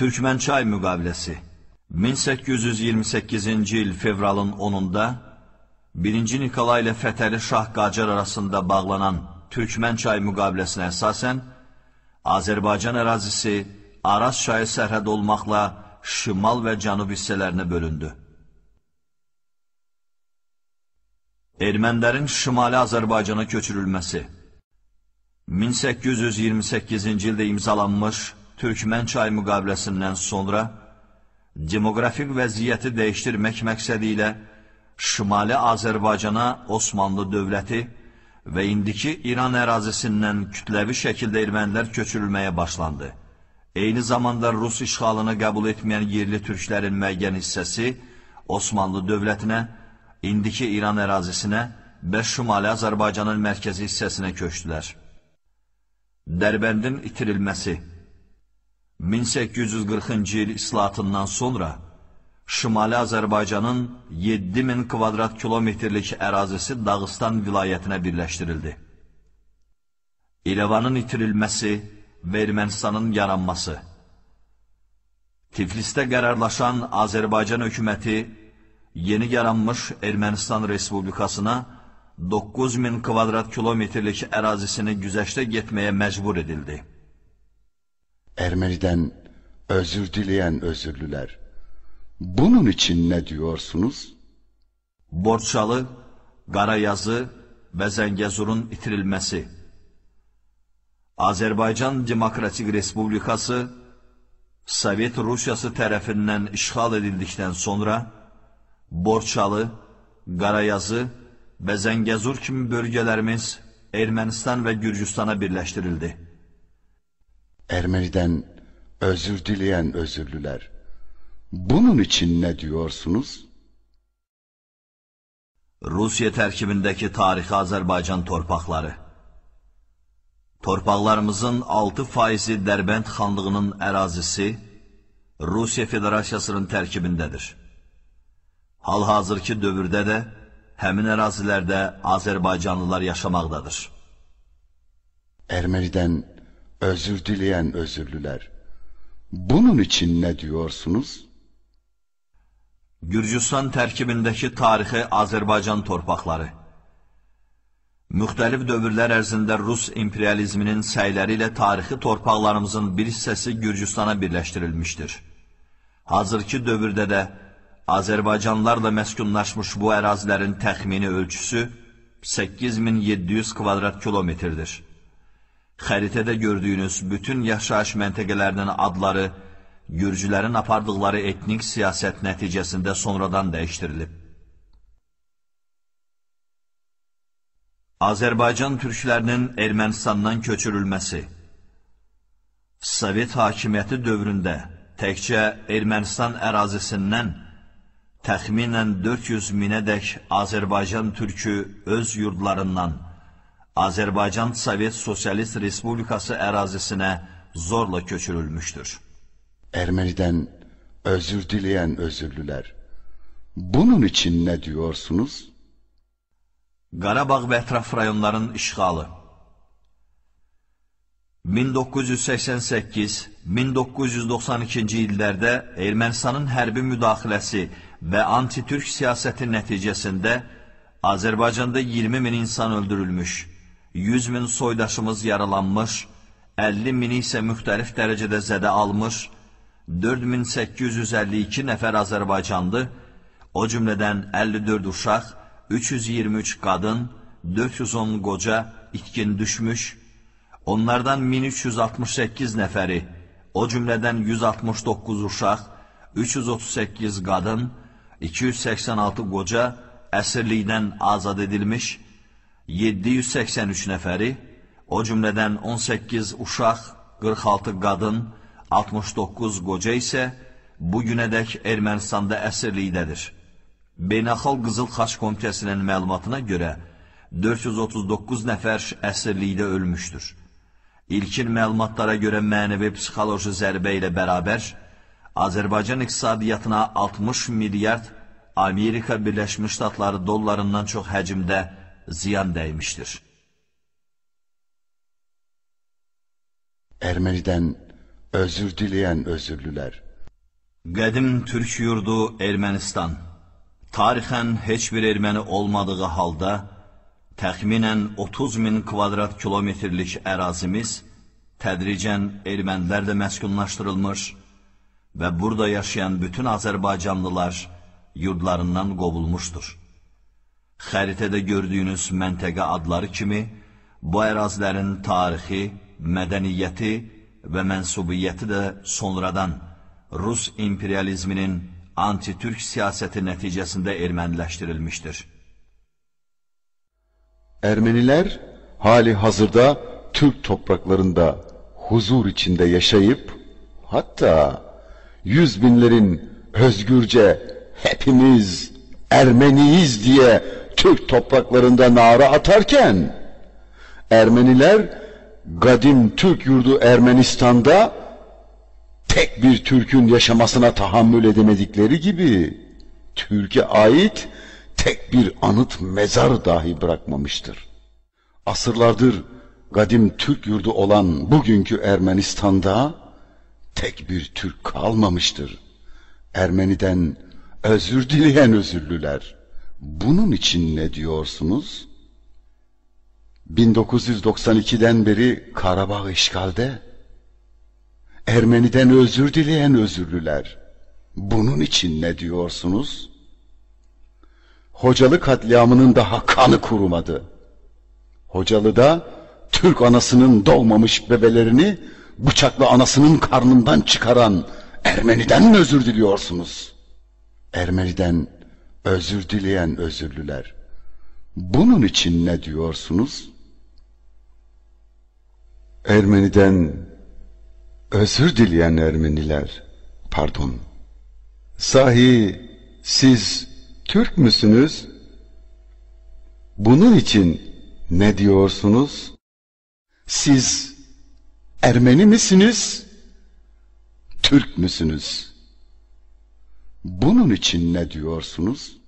Türkmençay müqaviləsi 1828-ci il fevralın 10-da 1-ci Nikolay ilə Fətəli Şah Qacar arasında bağlanan Türkmençay müqaviləsinə əsasən Azərbaycan ərazisi Araz çayı sərhəd olmaqla şimal və cənub hissələrinə bölündü. Ermənilərin şimali Azərbaycana köçürülməsi 1828-ci ildə imzalanmış Türkmən çay müqaviləsindən sonra demoqrafik vəziyyəti dəyişdirmək məqsədi ilə Şimali Azərbaycana Osmanlı dövləti və indiki İran ərazisindən kütləvi şəkildə ermənilər köçürülməyə başlandı. Eyni zamanda Rus işğalını qəbul etməyən yerli türklərin müəyyən hissəsi Osmanlı dövlətinə, indiki İran ərazisinə və Şimali Azərbaycanın mərkəzi hissəsinə köçdülər. Dərbəndin itirilməsi 1840-cı il islahatından sonra Şimali Azərbaycanın 7000 kvadrat kilometrlik ərazisi Dağıstan vilayətinə birləşdirildi. İrəvanın itirilməsi və Ermənistanın yaranması Tiflisdə qərarlaşan Azərbaycan hökuməti yeni yaranmış Ermənistan Respublikasına 9000 kvadrat kilometrlik ərazisini güzəşdə getməyə məcbur edildi. Ermeni'den özür dileyen özürlüler. Bunun için ne diyorsunuz? Borçalı, Garayazı ve Zengezur'un itirilmesi. Azerbaycan Demokratik Respublikası, Sovet Rusyası tarafından işgal edildikten sonra, Borçalı, Garayazı ve Zengezur kimi bölgelerimiz Ermenistan ve Gürcistan'a birleştirildi. Ermeni'den özür dileyen özürlüler. Bunun için ne diyorsunuz? Rusiya tərkibindəki tarixi Azərbaycan torpaqları Torpaqlarımızın 6 faizi Dərbənd xanlığının ərazisi Rusiya Federasiyasının tərkibindədir. Hal-hazırki dövrdə də həmin ərazilərdə Azərbaycanlılar yaşamaqdadır. Ermeni'den özür dileyen özürlüler. Bunun için ne diyorsunuz? Gürcüstan tərkibindəki tarixi Azərbaycan torpaqları Müxtəlif dövrlər ərzində Rus imperializminin səyləri ilə tarixi torpaqlarımızın bir hissəsi Gürcüstana birləşdirilmişdir. Hazırki dövrdə də Azərbaycanlılarla məskunlaşmış bu ərazilərin təxmini ölçüsü 8700 kvadrat kilometrdir. Xəritədə gördüyünüz bütün yaşayış məntəqələrinin adları Gürcülərin apardıqları etnik siyasət nəticəsində sonradan dəyişdirilib. Azərbaycan türklərinin Ermənistandan köçürülməsi Sovet hakimiyyəti dövründə təkcə Ermənistan ərazisindən təxminən 400 minədək Azərbaycan türkü öz yurdlarından Azərbaycan Sovet Sosialist Respublikası ərazisinə zorla köçürülmüşdür. Ermeni'den özür dileyen özürlüler. Bunun için ne diyorsunuz? Qarabağ və ətraf rayonların işğalı 1988-1992-ci illərdə Ermənistanın hərbi müdaxiləsi və anti-türk siyasəti nəticəsində Azərbaycanda 20 min insan öldürülmüş, 100 min soydaşımız yaralanmış, 50 mini isə müxtəlif dərəcədə zədə almış, 4852 nəfər Azərbaycanlı, o cümlədən 54 uşaq, 323 qadın, 410 qoca itkin düşmüş, onlardan 1368 nəfəri, o cümlədən 169 uşaq, 338 qadın, 286 qoca əsirlikdən azad edilmiş, 783 nəfəri, o cümlədən 18 uşaq, 46 qadın, 69 qoca isə bu günədək Ermənistanda əsirlikdədir. Beynəlxalq Qızıl Xaç Komitəsinin məlumatına görə 439 nəfər əsirlikdə ölmüşdür. İlkin məlumatlara görə mənəvi psixoloji zərbə ilə bərabər Azərbaycan iqtisadiyyatına 60 milyard Amerika Birləşmiş Ştatları dollarından çox həcmdə ziyan dəymişdir. Ermeni'den özür dileyen özürlüler. Qədim Türk yurdu Ermənistan. Tarixən heç bir erməni olmadığı halda təxminən 30 min kvadrat kilometrlik ərazimiz tədricən ermənilərlə məskunlaşdırılmış və burada yaşayan bütün Azərbaycanlılar yurdlarından qovulmuşdur. Xəritədə gördüyünüz məntəqə adları kimi bu ərazilərin tarixi, mədəniyyəti və mənsubiyyəti də sonradan Rus imperializminin anti-türk siyasəti nəticəsində erməniləşdirilmişdir. Ermeniler hali hazırda Türk topraklarında huzur içinde yaşayıp hatta yüz binlerin özgürce hepimiz Ermeniyiz diye Türk topraklarında nara atarken Ermeniler Gadim Türk yurdu Ermenistan'da tek bir Türk'ün yaşamasına tahammül edemedikleri gibi Türkiye ait tek bir anıt mezar dahi bırakmamıştır. Asırlardır Gadim Türk yurdu olan bugünkü Ermenistan'da tek bir Türk kalmamıştır. Ermeniden özür dileyen özürlüler. Bunun için ne diyorsunuz? 1992'den beri Karabağ işgalde. Ermeniden özür dileyen özürlüler. Bunun için ne diyorsunuz? Hocalı katliamının daha kanı kurumadı. Hocalı'da Türk anasının doğmamış bebelerini bıçakla anasının karnından çıkaran Ermeniden mi özür diliyorsunuz? Ermeniden özür dileyen özürlüler. Bunun için ne diyorsunuz? Ermeniden özür dileyen Ermeniler, pardon. Sahi siz Türk müsünüz? Bunun için ne diyorsunuz? Siz Ermeni misiniz? Türk müsünüz? Bunun için ne diyorsunuz?